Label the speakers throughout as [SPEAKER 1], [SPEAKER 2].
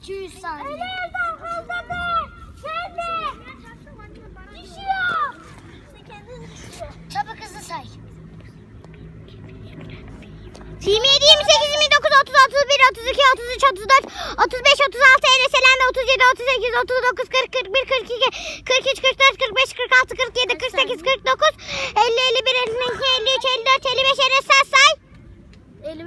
[SPEAKER 1] 200 saniye.
[SPEAKER 2] Nereden kazandı? Nerede? Düşüyor.
[SPEAKER 1] Çabuk hızlı say.
[SPEAKER 3] 27, 28, 29, 30, 31, 32, 33, 34, 35, 36, 50, Selende 37, 38, 39, 40, 41, 42, 43, 44, 45, 46, 47, 48, 49, 50, 51, 52, 53, 54, 55, Enes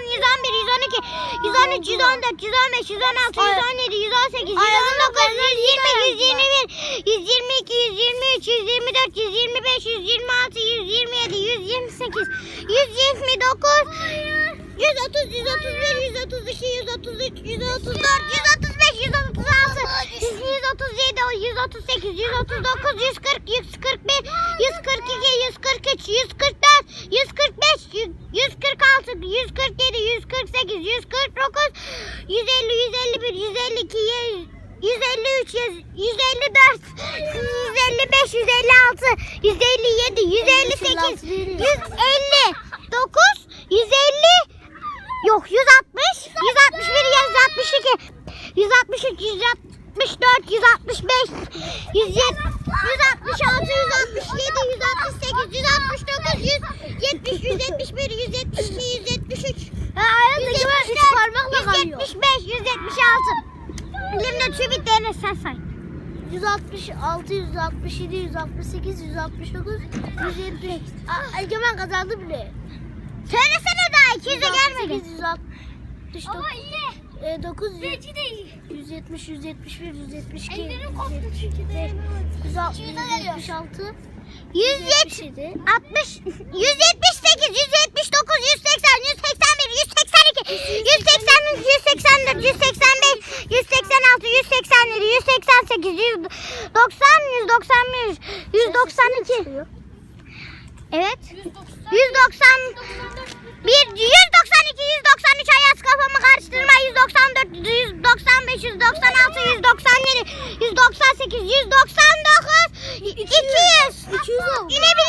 [SPEAKER 3] 111, 112, 113, 114, 115, 116, 117, 118, 119, 120, 121, 122, 123, 124, 125, 126, 127, 128, 129, 130, 131, 132, 133, 134, 135, 136, 137, 138, 139, 140, 141, 142, 143, 144, 145, 146, 147, 148, 149, 150, 151, 152, 153, 154, 155, 156, 157, 158, 159, 150, yok 160, 161, 162, 163, 164, 165, 170, 166, 167, 168, 169, 170, 171, 172, 173,
[SPEAKER 1] Ha, ayağındaki var, üç parmakla kalıyor.
[SPEAKER 3] 175, 176. Elimde çubuk değerine sen say.
[SPEAKER 1] 166, 167, 168, 169, 170. Aa, Egemen kazandı bile.
[SPEAKER 3] Söylesene daha 200'e gelmedi.
[SPEAKER 1] 168, 169.
[SPEAKER 2] Ama iyi.
[SPEAKER 1] E, 9,
[SPEAKER 2] Zeki de iyi.
[SPEAKER 1] 170, 171, 172,
[SPEAKER 2] Ellerim koptu
[SPEAKER 1] 175,
[SPEAKER 2] çünkü de.
[SPEAKER 1] 160,
[SPEAKER 2] İkimize geliyor.
[SPEAKER 1] 176,
[SPEAKER 3] 170,
[SPEAKER 1] 177,
[SPEAKER 3] 60, 178, 179, 180, 187, 188, 190, 191, 192. Evet. 190 bir 192 193 Ayaz kafamı karıştırma 194 195 196 197 198 199 200
[SPEAKER 1] 200 oldu.
[SPEAKER 3] İnebilirsin